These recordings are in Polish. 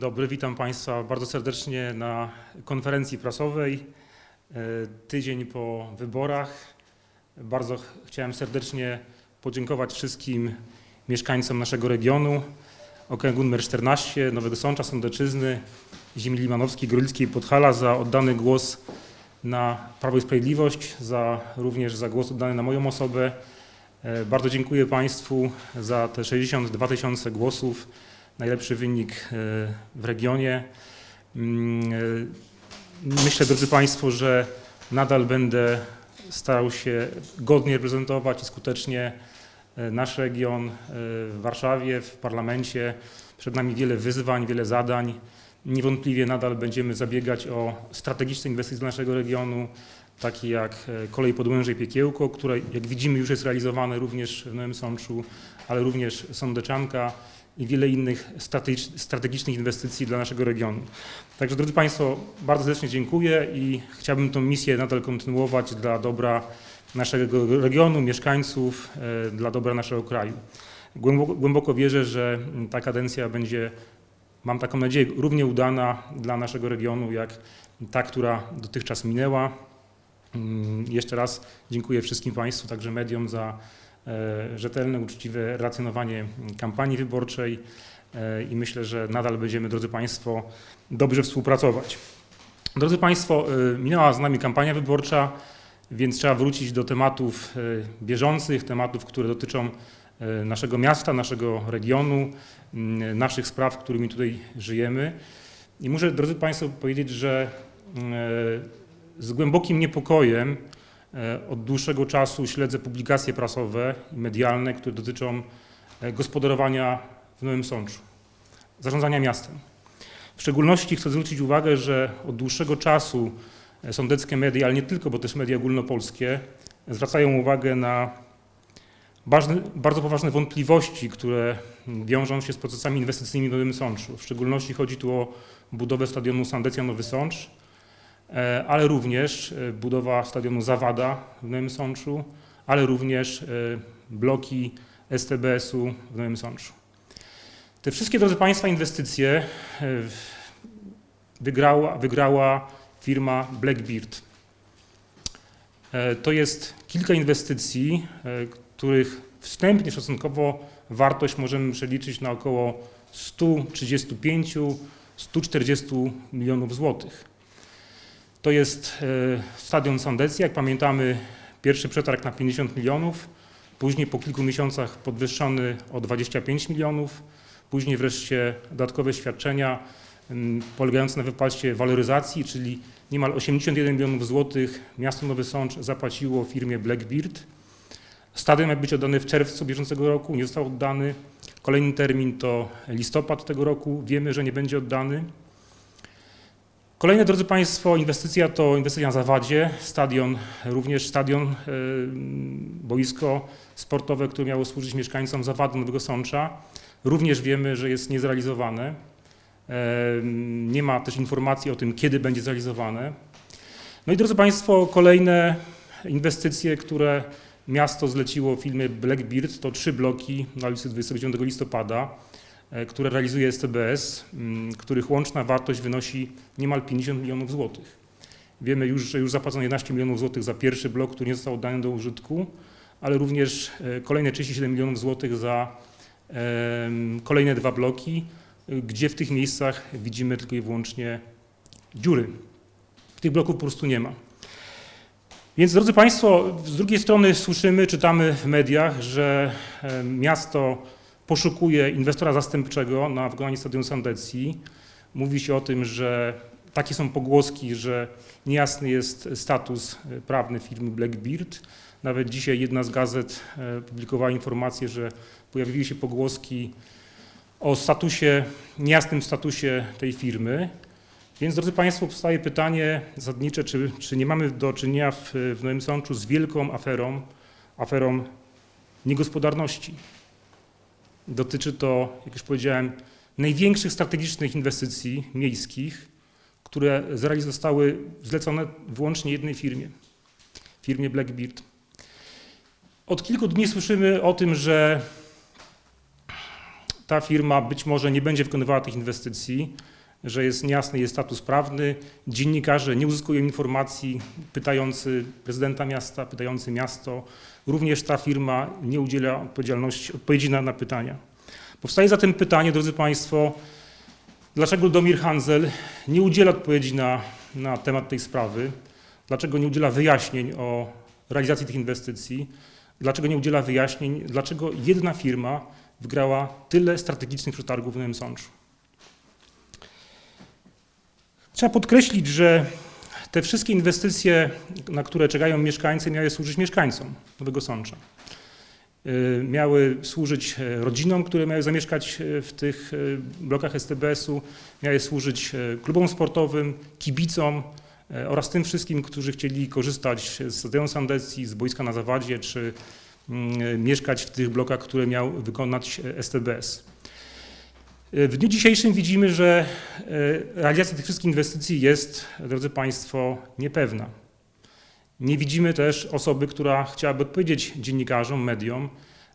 Dobry, witam Państwa bardzo serdecznie na konferencji prasowej. e, Tydzień po wyborach. Bardzo ch- chciałem serdecznie podziękować wszystkim mieszkańcom naszego regionu, okręgu nr 14, Nowego Sącza, Sądeczyzny, Ziemi Limanowskiej, Grolickiej i Podhala za oddany głos na Prawo i Sprawiedliwość, za, również za głos oddany na moją osobę. E, Bardzo dziękuję Państwu za te 62 tysiące głosów najlepszy wynik e, w regionie. Mm, e, Myślę, drodzy Państwo, że nadal będę starał się godnie reprezentować i skutecznie e, nasz region w Warszawie, w parlamencie. Przed nami wiele wyzwań, wiele zadań. Niewątpliwie nadal będziemy zabiegać o strategiczne inwestycje dla naszego regionu, takie jak kolej Podłęże i Piekiełko, które jak widzimy już jest realizowane również w Nowym Sączu, ale również Sądeczanka i wiele innych strategicz- strategicznych inwestycji dla naszego regionu. Także drodzy Państwo, bardzo serdecznie dziękuję i chciałbym tę misję nadal kontynuować dla dobra naszego regionu, mieszkańców, e, dla dobra naszego kraju. Głęboko, głęboko wierzę, że ta kadencja będzie, mam taką nadzieję, równie udana dla naszego regionu, jak ta, która dotychczas minęła. Mm, Jeszcze raz dziękuję wszystkim Państwu, także mediom za rzetelne, uczciwe relacjonowanie kampanii wyborczej e, i myślę, że nadal będziemy, drodzy Państwo, dobrze współpracować. Drodzy Państwo, e, minęła z nami kampania wyborcza, więc trzeba wrócić do tematów e, bieżących, tematów, które dotyczą e, naszego miasta, naszego regionu, naszych spraw, którymi tutaj żyjemy. I muszę, drodzy Państwo, powiedzieć, że e, z głębokim niepokojem e, od dłuższego czasu śledzę publikacje prasowe i medialne, które dotyczą e, gospodarowania w Nowym Sączu, zarządzania miastem. W szczególności chcę zwrócić uwagę, że od dłuższego czasu e, sądeckie media, ale nie tylko, bo też media ogólnopolskie, zwracają uwagę na bardzo poważne wątpliwości, które wiążą się z procesami inwestycyjnymi w Nowym Sączu. W szczególności chodzi tu o budowę stadionu Sandecja Nowy Sącz, e, ale również e, budowa stadionu Zawada w Nowym Sączu, ale również e, bloki STBS-u w Nowym Sączu. Te wszystkie, drodzy Państwa, inwestycje e, wygrała, wygrała firma Blackbeard. E, To jest kilka inwestycji, e, których wstępnie szacunkowo wartość możemy przeliczyć na około 135-140 milionów złotych. To jest e, stadion Sandecji, jak pamiętamy, pierwszy przetarg na 50 milionów, później po kilku miesiącach podwyższony o 25 milionów, później wreszcie dodatkowe świadczenia polegające na wypłacie waloryzacji, czyli niemal 81 milionów złotych miasto Nowy Sącz zapłaciło firmie Blackbeard. Stadion miał być oddany w czerwcu bieżącego roku, nie został oddany. Kolejny termin to listopad tego roku, wiemy, że nie będzie oddany. Kolejne, drodzy Państwo, inwestycja to inwestycja na Zawadzie, stadion, również stadion, e, boisko sportowe, które miało służyć mieszkańcom Zawadu Nowego Sącza. Również wiemy, że jest niezrealizowane. E, Nie ma też informacji o tym, kiedy będzie zrealizowane. No i drodzy Państwo, kolejne inwestycje, które miasto zleciło firmie Blackbeard, to trzy bloki na ulicy 29 listopada, które realizuje STBS, m, których łączna wartość wynosi niemal 50 milionów złotych. Wiemy już, że już zapłacono 11 milionów złotych za pierwszy blok, który nie został oddany do użytku, ale również e, kolejne 37 milionów złotych za kolejne dwa bloki, y, gdzie w tych miejscach widzimy tylko i wyłącznie dziury. Tych bloków po prostu nie ma. Więc drodzy Państwo, z drugiej strony słyszymy, czytamy w mediach, że e, miasto poszukuje inwestora zastępczego na wykonanie stadionu Sandecji. Mówi się o tym, że takie są pogłoski, że niejasny jest status e, prawny firmy Blackbeard. Nawet dzisiaj jedna z gazet e, publikowała informację, że pojawiły się pogłoski o statusie, niejasnym statusie tej firmy. Więc, drodzy Państwo, powstaje pytanie zasadnicze, czy, czy nie mamy do czynienia w, w Nowym Sączu z wielką aferą, aferą niegospodarności. Dotyczy to, jak już powiedziałem, największych strategicznych inwestycji miejskich, które zrealiz- zostały zlecone wyłącznie jednej firmie, firmie Blackbeard. Od kilku dni słyszymy o tym, że ta firma być może nie będzie wykonywała tych inwestycji, że jest niejasny jej status prawny, dziennikarze nie uzyskują informacji, pytający prezydenta miasta, pytający miasto, również ta firma nie udziela odpowiedzialności, odpowiedzi na, na pytania. Powstaje zatem pytanie, drodzy Państwo, dlaczego Ludomir Handzel nie udziela odpowiedzi na, na temat tej sprawy, dlaczego nie udziela wyjaśnień o realizacji tych inwestycji, dlaczego nie udziela wyjaśnień, dlaczego jedna firma wygrała tyle strategicznych przetargów w Nowym Sączu. Trzeba podkreślić, że te wszystkie inwestycje, na które czekają mieszkańcy, miały służyć mieszkańcom Nowego Sącza. Y, Miały służyć e, rodzinom, które miały zamieszkać e, w tych e, blokach STBS-u, miały służyć klubom sportowym, kibicom oraz tym wszystkim, którzy chcieli korzystać z stadionu Sandecji, z boiska na Zawadzie, czy mm, mieszkać w tych blokach, które miał wykonać STBS. E, W dniu dzisiejszym widzimy, że e, realizacja tych wszystkich inwestycji jest, drodzy Państwo, niepewna. Nie widzimy też osoby, która chciałaby odpowiedzieć dziennikarzom, mediom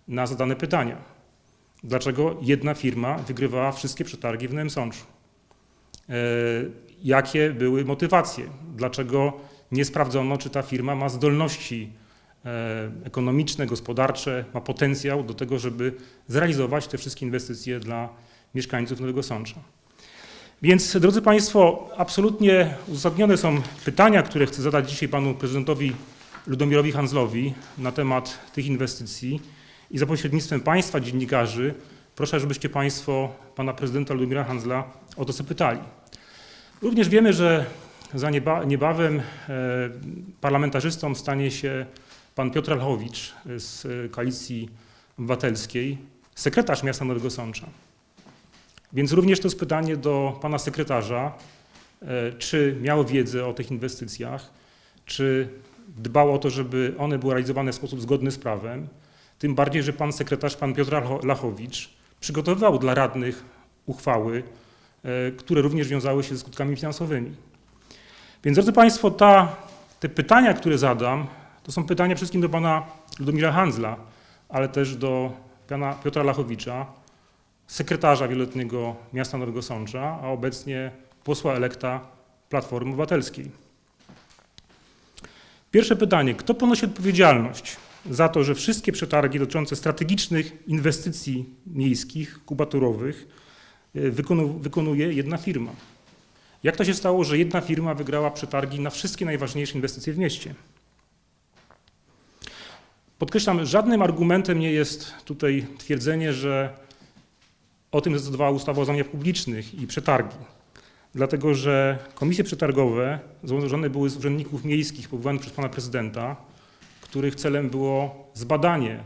na zadane pytania. Dlaczego jedna firma wygrywała wszystkie przetargi w Nowym Sączu? E, Jakie były motywacje? Dlaczego nie sprawdzono, czy ta firma ma zdolności ekonomiczne, gospodarcze, ma potencjał do tego, żeby zrealizować te wszystkie inwestycje dla mieszkańców Nowego Sącza. Więc, drodzy Państwo, absolutnie uzasadnione są pytania, które chcę zadać dzisiaj panu prezydentowi Ludomirowi Hanzlowi na temat tych inwestycji i za pośrednictwem Państwa, dziennikarzy, proszę, żebyście Państwo pana prezydenta Ludomira Hanzla o to zapytali. Również wiemy, że za nieba, niebawem e, parlamentarzystą stanie się pan Piotr Alchowicz z e, Koalicji Obywatelskiej, sekretarz miasta Nowego Sącza. Więc również to jest pytanie do pana sekretarza, e, czy miał wiedzę o tych inwestycjach, czy dbał o to, żeby one były realizowane w sposób zgodny z prawem. Tym bardziej, że pan sekretarz, pan Piotr Lacho- Lachowicz, przygotowywał dla radnych uchwały, e, które również wiązały się ze skutkami finansowymi. Więc drodzy Państwo, ta, te pytania, które zadam, to są pytania wszystkim do pana Ludomira Handzla, ale też do pana Piotra Lachowicza, sekretarza wieloletniego miasta Nowego Sącza, a obecnie posła elekta Platformy Obywatelskiej. Pierwsze pytanie. Kto ponosi odpowiedzialność za to, że wszystkie przetargi dotyczące strategicznych inwestycji miejskich, kubaturowych wykonu- wykonuje jedna firma? Jak to się stało, że jedna firma wygrała przetargi na wszystkie najważniejsze inwestycje w mieście? Podkreślam, żadnym argumentem nie jest tutaj twierdzenie, że o tym zdecydowała ustawa o zamówieniach publicznych i przetargi. Dlatego, że komisje przetargowe złożone były z urzędników miejskich powołanych przez pana prezydenta, których celem było zbadanie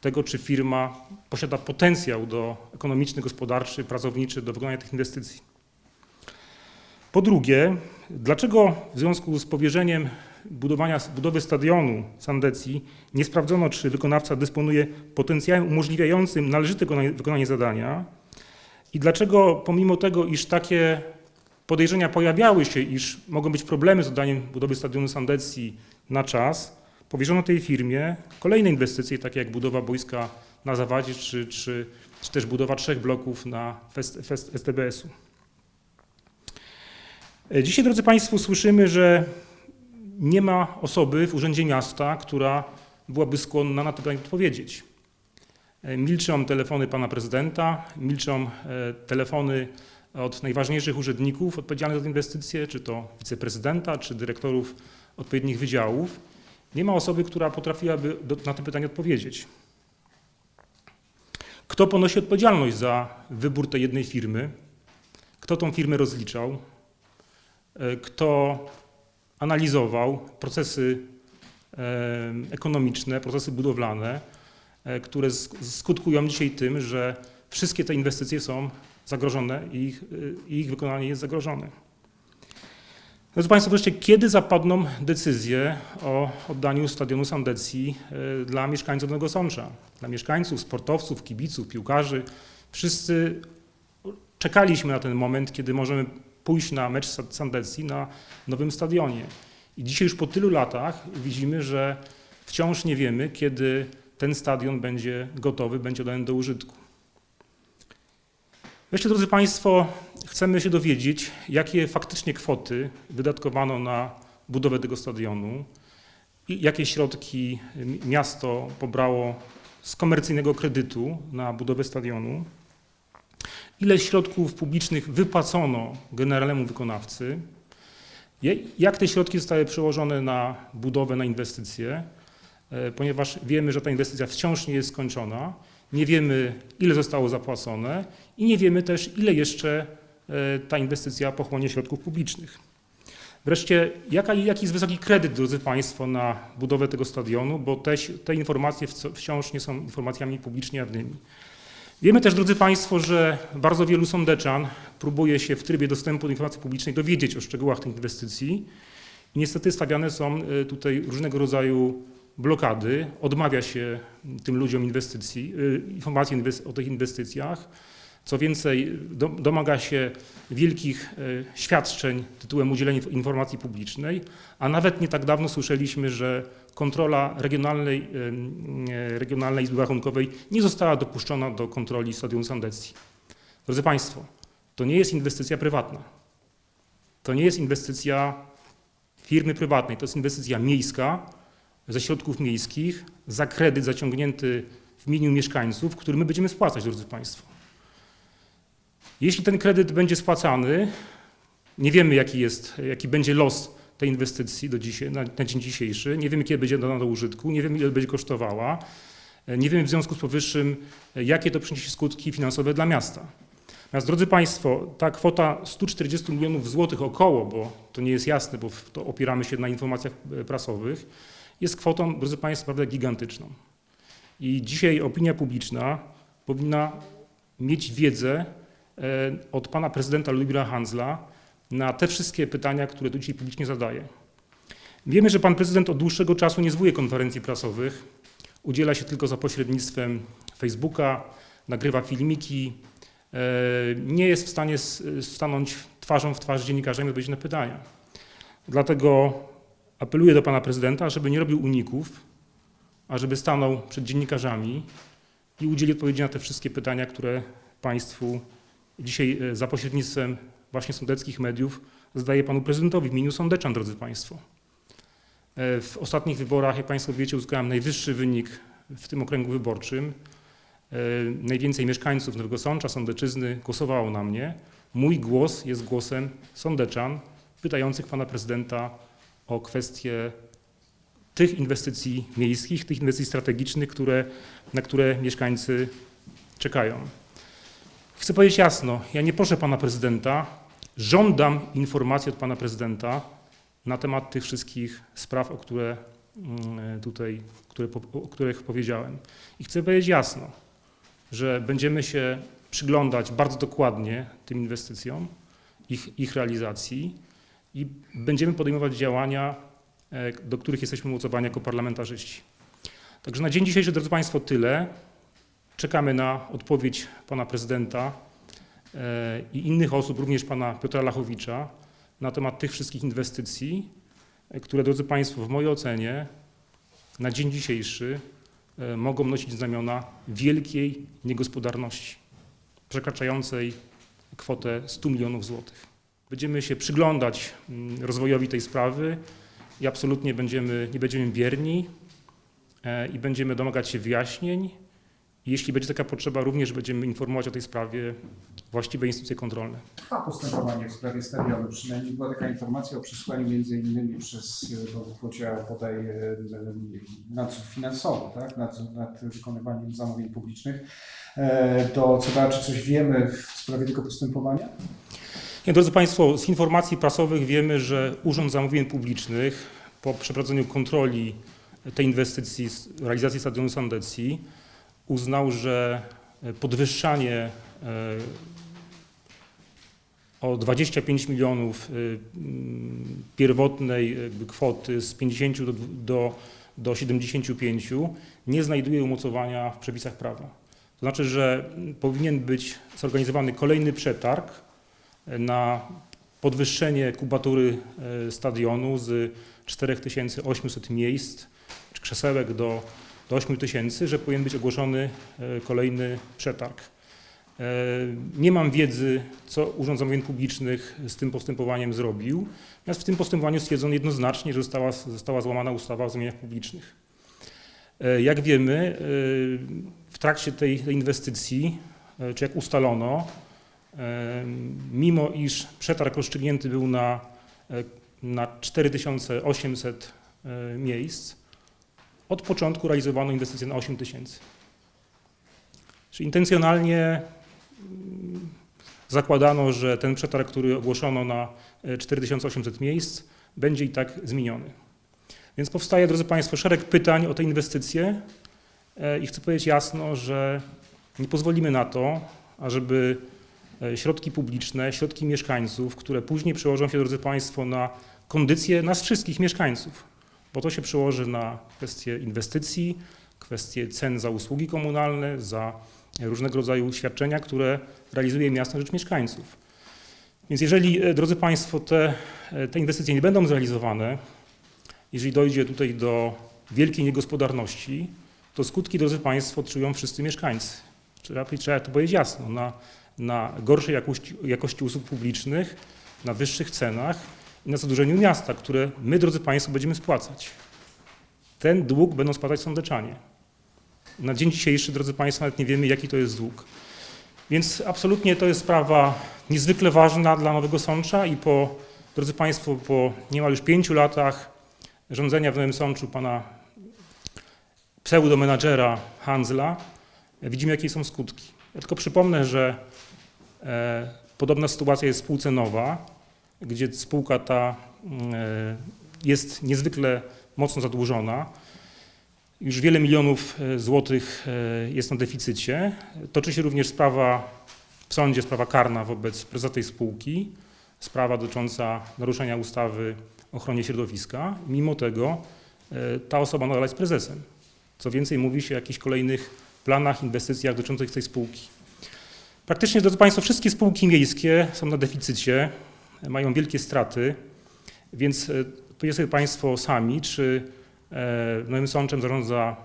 tego, czy firma posiada potencjał do ekonomiczny, gospodarczy, pracowniczy do wykonania tych inwestycji. Po drugie, dlaczego w związku z powierzeniem budowania, budowy stadionu Sandecji nie sprawdzono, czy wykonawca dysponuje potencjałem umożliwiającym należyte wykonanie- zadania i dlaczego pomimo tego, iż takie podejrzenia pojawiały się, iż mogą być problemy z oddaniem budowy stadionu Sandecji na czas, powierzono tej firmie kolejne inwestycje, takie jak budowa boiska na Zawadzie, czy, czy, czy też budowa trzech bloków na fest, fest STBS-u. E, Dzisiaj, drodzy Państwo, słyszymy, że nie ma osoby w Urzędzie Miasta, która byłaby skłonna na to pytanie odpowiedzieć. E, Milczą telefony pana prezydenta, milczą e, telefony od najważniejszych urzędników odpowiedzialnych za te inwestycje, czy to wiceprezydenta, czy dyrektorów odpowiednich wydziałów. Nie ma osoby, która potrafiłaby na to pytanie odpowiedzieć. Kto ponosi odpowiedzialność za wybór tej jednej firmy? Kto tą firmę rozliczał? E, Kto analizował procesy e, ekonomiczne, procesy budowlane, e, które sk- skutkują dzisiaj tym, że wszystkie te inwestycje są zagrożone i ich, i ich wykonanie jest zagrożone. Drodzy Państwo, wreszcie kiedy zapadną decyzje o oddaniu stadionu Sandecji e, dla mieszkańców Nowego Sącza, dla mieszkańców, sportowców, kibiców, piłkarzy? Wszyscy czekaliśmy na ten moment, kiedy możemy pójść na mecz Sa- Sandecji na nowym stadionie. I dzisiaj już po tylu latach widzimy, że wciąż nie wiemy, kiedy ten stadion będzie gotowy, będzie oddany do użytku. Wreszcie, drodzy Państwo, chcemy się dowiedzieć, jakie faktycznie kwoty wydatkowano na budowę tego stadionu i jakie środki miasto pobrało z komercyjnego kredytu na budowę stadionu, ile środków publicznych wypłacono generalnemu wykonawcy, jak te środki zostały przełożone na budowę, na inwestycje, e, ponieważ wiemy, że ta inwestycja wciąż nie jest skończona, nie wiemy, ile zostało zapłacone i nie wiemy też, ile jeszcze e, ta inwestycja pochłonie środków publicznych. Wreszcie, jaka, jaki jest wysoki kredyt, drodzy Państwo, na budowę tego stadionu, bo te, te informacje wciąż nie są informacjami publicznie jawnymi. Wiemy też, drodzy Państwo, że bardzo wielu sądeczan próbuje się w trybie dostępu do informacji publicznej dowiedzieć o szczegółach tych inwestycji. I niestety stawiane są y, tutaj różnego rodzaju blokady, odmawia się tym ludziom inwestycji, y, informacji o tych inwestycjach. Co więcej, do, domaga się wielkich y, świadczeń tytułem udzielenia inf- informacji publicznej, a nawet nie tak dawno słyszeliśmy, że kontrola regionalnej, y, y, regionalnej Izby Rachunkowej nie została dopuszczona do kontroli Stadionu Sandecji. Drodzy Państwo, to nie jest inwestycja prywatna. To nie jest inwestycja firmy prywatnej, to jest inwestycja miejska ze środków miejskich za kredyt zaciągnięty w imieniu mieszkańców, który my będziemy spłacać, drodzy Państwo. Jeśli ten kredyt będzie spłacany, nie wiemy jaki jest, jaki będzie los tej inwestycji do dzisiaj, na, na dzień dzisiejszy, nie wiemy kiedy będzie dana do użytku, nie wiemy ile będzie kosztowała, e, nie wiemy w związku z powyższym e, jakie to przyniesie skutki finansowe dla miasta. Natomiast drodzy Państwo, ta kwota 140 milionów złotych około, bo to nie jest jasne, bo to opieramy się na informacjach e, prasowych, jest kwotą, drodzy Państwo, naprawdę gigantyczną. I dzisiaj opinia publiczna powinna mieć wiedzę od pana prezydenta Ludwika Hansla na te wszystkie pytania, które tu dzisiaj publicznie zadaje. Wiemy, że pan prezydent od dłuższego czasu nie zwołuje konferencji prasowych, udziela się tylko za pośrednictwem Facebooka, nagrywa filmiki, e, nie jest w stanie stanąć twarzą w twarz z dziennikarzami i odpowiedzieć na pytania. Dlatego apeluję do pana prezydenta, żeby nie robił uników, a żeby stanął przed dziennikarzami i udzielił odpowiedzi na te wszystkie pytania, które państwu dzisiaj e, za pośrednictwem właśnie sądeckich mediów zadaję panu prezydentowi w imieniu sądeczan, drodzy państwo. E, W ostatnich wyborach, jak państwo wiecie, uzyskałem najwyższy wynik w tym okręgu wyborczym. E, Najwięcej mieszkańców Nowego Sącza, Sądeczyzny głosowało na mnie. Mój głos jest głosem sądeczan pytających pana prezydenta o kwestie tych inwestycji miejskich, tych inwestycji strategicznych, które, na które mieszkańcy czekają. Chcę powiedzieć jasno, ja nie proszę pana prezydenta, żądam informacji od pana prezydenta na temat tych wszystkich spraw, o które mm, tutaj, które, o których powiedziałem. I chcę powiedzieć jasno, że będziemy się przyglądać bardzo dokładnie tym inwestycjom, ich, ich realizacji i będziemy podejmować działania, e, do których jesteśmy umocowani jako parlamentarzyści. Także na dzień dzisiejszy, drodzy Państwo, tyle. Czekamy na odpowiedź pana prezydenta e, i innych osób, również pana Piotra Lachowicza, na temat tych wszystkich inwestycji, e, które, drodzy Państwo, w mojej ocenie na dzień dzisiejszy e, mogą nosić znamiona wielkiej niegospodarności, przekraczającej kwotę 100 milionów złotych. Będziemy się przyglądać mm, rozwojowi tej sprawy i absolutnie będziemy, nie będziemy bierni i będziemy domagać się wyjaśnień. Jeśli będzie taka potrzeba, również będziemy informować o tej sprawie właściwe instytucje kontrolne. Trwa postępowanie w sprawie stadionu. Przynajmniej była taka informacja o przesłaniu między innymi przez, e, bo powiedział tutaj e, e, nadzór finansowy, tak? nadzór nad wykonywaniem zamówień publicznych. To co czy coś wiemy w sprawie tego postępowania? Nie, drodzy Państwo, z informacji prasowych wiemy, że Urząd Zamówień Publicznych po przeprowadzeniu kontroli tej inwestycji, z realizacji stadionu Sandecji, uznał, że podwyższanie e, o 25 milionów e, mm, pierwotnej kwoty z 50 do, do, do 75 nie znajduje umocowania w przepisach prawa. To znaczy, że powinien być zorganizowany kolejny przetarg na podwyższenie kubatury e, stadionu z 4800 miejsc czy krzesełek do, do 8000, że powinien być ogłoszony e, kolejny przetarg. E, Nie mam wiedzy, co Urząd Zamówień Publicznych z tym postępowaniem zrobił. Natomiast w tym postępowaniu stwierdzono jednoznacznie, że została, została złamana ustawa o zamówieniach publicznych. E, Jak wiemy, w trakcie tej, inwestycji, czy jak ustalono, mimo iż przetarg rozstrzygnięty był na, na 4800 e, miejsc, od początku realizowano inwestycję na 8 tysięcy. Czyli intencjonalnie mm, zakładano, że ten przetarg, który ogłoszono na e, 4800 miejsc, będzie i tak zmieniony. Więc powstaje, drodzy Państwo, szereg pytań o te inwestycje e, i chcę powiedzieć jasno, że nie pozwolimy na to, ażeby e, środki publiczne, środki mieszkańców, które później przełożą się, drodzy Państwo, na kondycję nas wszystkich mieszkańców, bo to się przełoży na kwestie inwestycji, kwestie cen za usługi komunalne, za różnego rodzaju świadczenia, które realizuje miasto na rzecz mieszkańców. Więc jeżeli, e, drodzy Państwo, te, e, te inwestycje nie będą zrealizowane, jeżeli dojdzie tutaj do wielkiej niegospodarności, to skutki, drodzy Państwo, odczują wszyscy mieszkańcy. Trzeba, trzeba to powiedzieć jasno, na, na gorszej jakości, jakości usług publicznych, na wyższych cenach na zadłużeniu miasta, które my, drodzy Państwo, będziemy spłacać. Ten dług będą spłacać sądeczanie. Na dzień dzisiejszy, drodzy Państwo, nawet nie wiemy, jaki to jest dług. Więc absolutnie to jest sprawa niezwykle ważna dla Nowego Sącza i po, drodzy Państwo, po niemal już pięciu latach rządzenia w Nowym Sączu pana pseudomenadżera Hansla e, widzimy, jakie są skutki. Ja tylko przypomnę, że e, podobna sytuacja jest w spółce Nowa, gdzie spółka ta e, jest niezwykle mocno zadłużona. Już wiele milionów e, złotych e, jest na deficycie. Toczy się również sprawa w sądzie, sprawa karna wobec prezesa tej spółki, sprawa dotycząca naruszenia ustawy o ochronie środowiska. Mimo tego ta osoba nadal jest prezesem. Co więcej, mówi się o jakichś kolejnych planach, inwestycjach dotyczących tej spółki. Praktycznie, drodzy Państwo, wszystkie spółki miejskie są na deficycie, mają wielkie straty, więc powiedzcie sobie Państwo sami, czy e, Nowym Sączem zarządza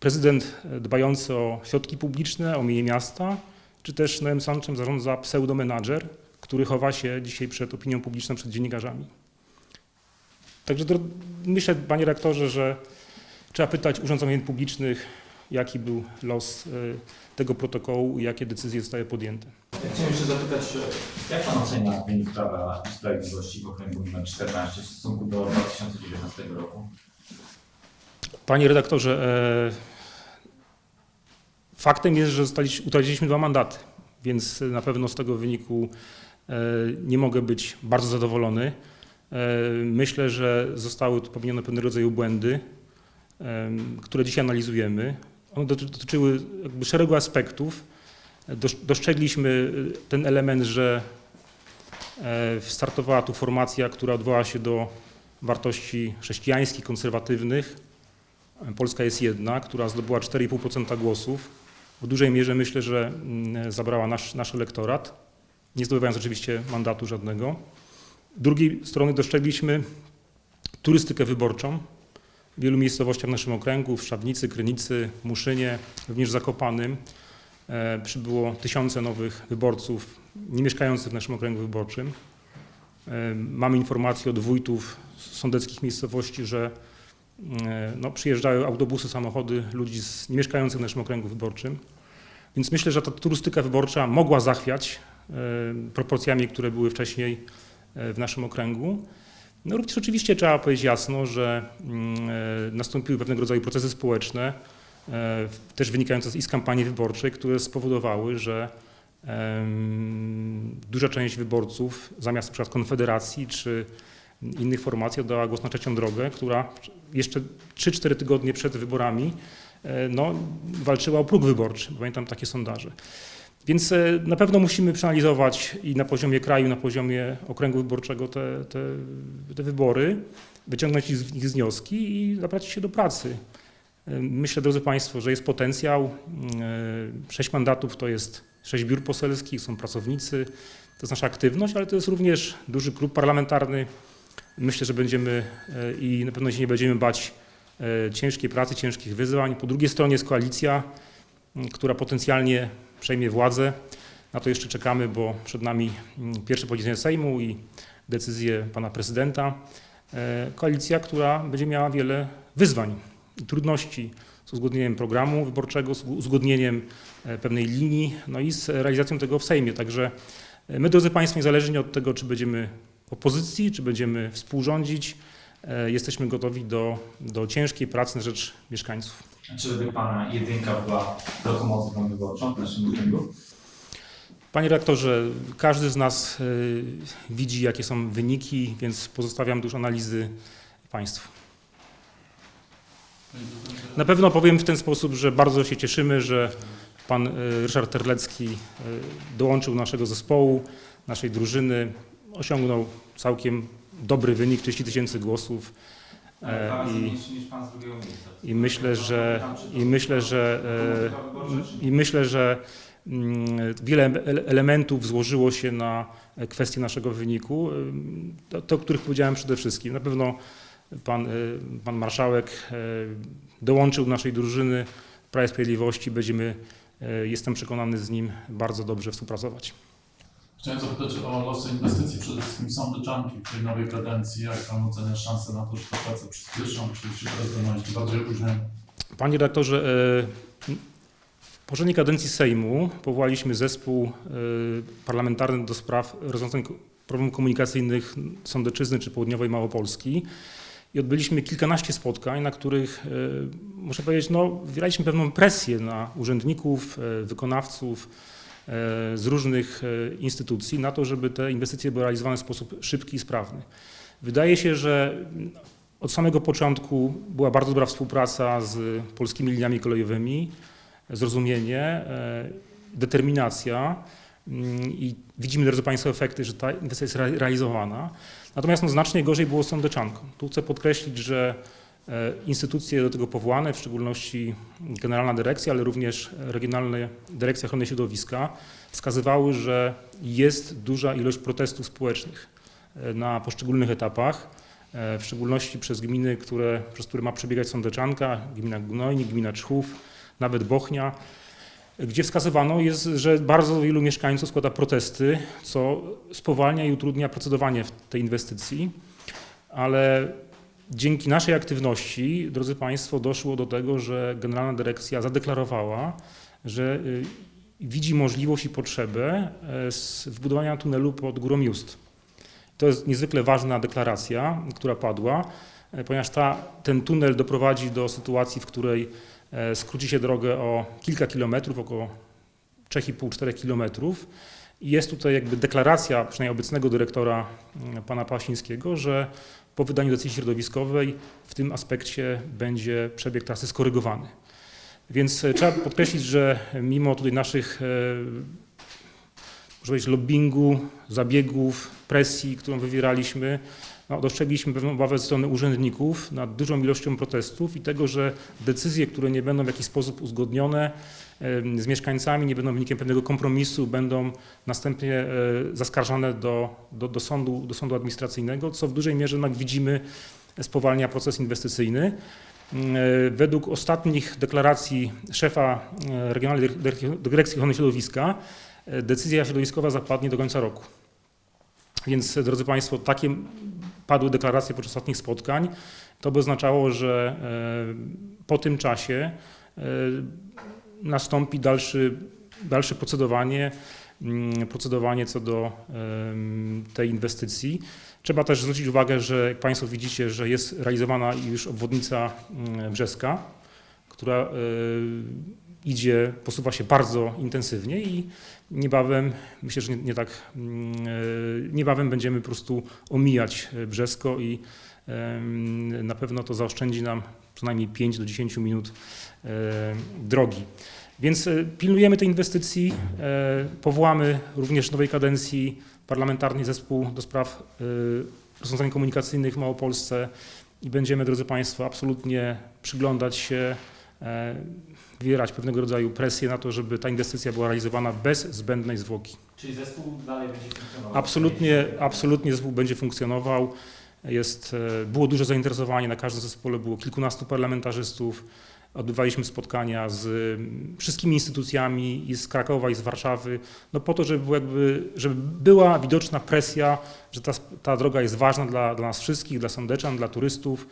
prezydent e, dbający o środki publiczne, o mienie miasta, czy też Nowym Sączem zarządza pseudomenadżer, który chowa się dzisiaj przed opinią publiczną, przed dziennikarzami. Także dro- myślę, panie rektorze, że trzeba pytać Urząd Zamówień Publicznych, jaki był los e, tego protokołu i jakie decyzje zostały podjęte. Ja chciałem jeszcze zapytać, jak Pan ocenia wynik Prawa i Sprawiedliwości w okręgu nr 14 w stosunku do 2019 roku? Panie redaktorze, e, faktem jest, że utraciliśmy dwa mandaty, więc na pewno z tego wyniku e, nie mogę być bardzo zadowolony. E, Myślę, że zostały popełnione pewnego rodzaju błędy, które dzisiaj analizujemy. One doty- dotyczyły szeregu aspektów. Dostrzegliśmy ten element, że e, startowała tu formacja, która odwołała się do wartości chrześcijańskich, konserwatywnych. Polska jest jedna, która zdobyła 4,5% głosów. W dużej mierze myślę, że mm, zabrała nasz, nasz elektorat, nie zdobywając oczywiście mandatu żadnego. Z drugiej strony dostrzegliśmy turystykę wyborczą w wielu miejscowościach w naszym okręgu, w Szabnicy, Krynicy, Muszynie, również Zakopanym. E, przybyło tysiące nowych wyborców nie mieszkających w naszym okręgu wyborczym. E, Mamy informacje od wójtów sądeckich miejscowości, że e, no, przyjeżdżają autobusy, samochody ludzi z, nie mieszkających w naszym okręgu wyborczym. Więc myślę, że ta turystyka wyborcza mogła zachwiać proporcjami, które były wcześniej w naszym okręgu. No również oczywiście trzeba powiedzieć jasno, że mm, nastąpiły pewnego rodzaju procesy społeczne, też wynikające z- kampanii wyborczej, które spowodowały, że duża część wyborców zamiast przykład Konfederacji czy innych formacji oddała głos na trzecią drogę, która jeszcze 3-4 tygodnie przed wyborami e, no, walczyła o próg wyborczy. Pamiętam takie sondaże. Więc e, na pewno musimy przeanalizować i na poziomie kraju, na poziomie okręgu wyborczego te, te, te wybory, wyciągnąć z nich wnioski i zabrać się do pracy. Myślę, drodzy Państwo, że jest potencjał. E, Sześć mandatów to jest sześć biur poselskich, są pracownicy, to jest nasza aktywność, ale to jest również duży klub parlamentarny. Myślę, że będziemy e, i na pewno się nie będziemy bać e, ciężkiej pracy, ciężkich wyzwań. Po drugiej stronie jest koalicja, m, która potencjalnie przejmie władzę. Na to jeszcze czekamy, bo przed nami mm, pierwsze posiedzenie Sejmu i decyzje pana prezydenta. Koalicja, która będzie miała wiele wyzwań trudności z uzgodnieniem programu wyborczego, z uzgodnieniem e, pewnej linii, no i z realizacją tego w Sejmie. Także e, my, drodzy Państwo, niezależnie od tego, czy będziemy opozycji, czy będziemy współrządzić, e, jesteśmy gotowi do, do ciężkiej pracy na rzecz mieszkańców. Czy według Pana jedynka była lokomotywą wyborczą w naszym okręgu? Panie redaktorze, każdy z nas widzi, jakie są wyniki, więc pozostawiam już analizy Państwu. Na pewno powiem w ten sposób, że bardzo się cieszymy, że pan y, Ryszard Terlecki y, dołączył do naszego zespołu, naszej drużyny, osiągnął całkiem dobry wynik, 30 tysięcy głosów. E, I, niż Pan z drugiego miejsca. i myślę, że i myślę, że e, i myślę, że mm, wiele ele- elementów złożyło się na kwestię naszego wyniku, to, to, o których powiedziałem przede wszystkim. Na pewno pan, y, pan marszałek e, dołączył do naszej drużyny Prawa i Sprawiedliwości. Będziemy, e, jestem przekonany, z nim bardzo dobrze współpracować. Chciałem zapytać o losy inwestycji, przede wszystkim sądeczanki w tej nowej kadencji. Jak Pan ocenia szansę na to, że te prace przyspieszą, czy się teraz będą jeszcze bardziej opóźniają? Panie redaktorze, w poprzedniej kadencji Sejmu powołaliśmy zespół parlamentarny do spraw rozwiązań problemów komunikacyjnych Sądeczyzny czy Południowej Małopolski i odbyliśmy kilkanaście spotkań, na których, e, muszę powiedzieć, no, wywieraliśmy pewną presję na urzędników, e, wykonawców e, z różnych instytucji na to, żeby te inwestycje były realizowane w sposób szybki i sprawny. Wydaje się, że od samego początku była bardzo dobra współpraca z polskimi liniami kolejowymi, zrozumienie, determinacja mm, i widzimy, drodzy Państwo, efekty, że ta inwestycja jest re- realizowana. Natomiast no, znacznie gorzej było sądeczanką. Tu chcę podkreślić, że e, instytucje do tego powołane, w szczególności Generalna Dyrekcja, ale również Regionalna Dyrekcja Ochrony Środowiska, wskazywały, że jest duża ilość protestów społecznych e, na poszczególnych etapach e, w szczególności przez gminy, które, przez które ma przebiegać sądeczanka, gmina Gnojnik, gmina Czchów, nawet Bochnia, gdzie wskazywano jest, że bardzo wielu mieszkańców składa protesty, co spowalnia i utrudnia procedowanie w tej inwestycji, ale dzięki naszej aktywności, drodzy Państwo, doszło do tego, że Generalna Dyrekcja zadeklarowała, że y, widzi możliwość i potrzebę e, wbudowania tunelu pod Górą Just. To jest niezwykle ważna deklaracja, która padła, e, ponieważ ta, ten tunel doprowadzi do sytuacji, w której skróci się drogę o kilka kilometrów, około 3,5-4 kilometrów. I jest tutaj jakby deklaracja, przynajmniej obecnego dyrektora mm, pana Pasińskiego, że po wydaniu decyzji środowiskowej w tym aspekcie będzie przebieg trasy skorygowany. Więc e, trzeba podkreślić, że mimo tutaj naszych e, można powiedzieć, lobbingu, zabiegów, presji, którą wywieraliśmy, no, dostrzegliśmy pewną obawę ze strony urzędników nad dużą ilością protestów i tego, że decyzje, które nie będą w jakiś sposób uzgodnione z mieszkańcami, nie będą wynikiem pewnego kompromisu, będą następnie e, zaskarżane do, do, do, sądu, do sądu administracyjnego, co w dużej mierze jednak widzimy spowalnia proces inwestycyjny. Mm, e, Według ostatnich deklaracji szefa e, Regionalnej Dyre- Dyrekcji Ochrony Środowiska decyzja środowiskowa zapadnie do końca roku. Więc, drodzy Państwo, takie padły deklaracje podczas ostatnich spotkań. To by oznaczało, że e, po tym czasie e, nastąpi dalszy, dalsze procedowanie, mm, procedowanie co do tej inwestycji. Trzeba też zwrócić uwagę, że jak Państwo widzicie, że jest realizowana już obwodnica mm, Brzeska, która e, idzie, posuwa się bardzo intensywnie i niebawem, myślę, że nie, nie tak, mm, e, niebawem będziemy po prostu omijać e, Brzesko i na pewno to zaoszczędzi nam co najmniej 5 do 10 minut e, drogi. Więc pilnujemy tej inwestycji, powołamy również w nowej kadencji parlamentarny zespół do spraw rozwiązań komunikacyjnych w Małopolsce i będziemy, drodzy Państwo, absolutnie przyglądać się, wywierać pewnego rodzaju presję na to, żeby ta inwestycja była realizowana bez zbędnej zwłoki. Czyli zespół dalej będzie funkcjonował? Absolutnie, absolutnie zespół będzie funkcjonował. Jest, e, było duże zainteresowanie, na każdym zespole było kilkunastu parlamentarzystów. Odbywaliśmy spotkania z wszystkimi instytucjami i z Krakowa, i z Warszawy, no po to, żeby, jakby, żeby była widoczna presja, że ta, ta droga jest ważna dla, dla nas wszystkich, dla sądeczan, dla turystów,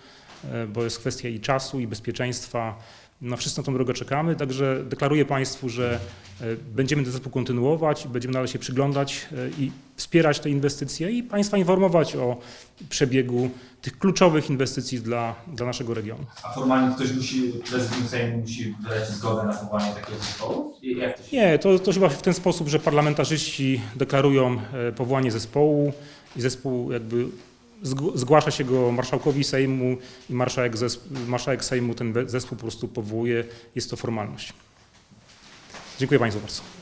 e, bo jest kwestia i czasu, i bezpieczeństwa. Na wszyscy na tą drogę czekamy, także deklaruję Państwu, że e, będziemy ten zespół kontynuować, będziemy dalej się przyglądać e, i wspierać te inwestycje i Państwa informować o przebiegu tych kluczowych inwestycji dla, dla naszego regionu. A formalnie ktoś musi, prezydium Sejmu musi wydać zgodę na powołanie takiego zespołu? To Nie, to, to chyba w ten sposób, że parlamentarzyści deklarują e, powołanie zespołu i zespół jakby zgłasza się go marszałkowi Sejmu i marszałek, marszałek Sejmu ten zespół po prostu powołuje. Jest to formalność. Dziękuję Państwu bardzo.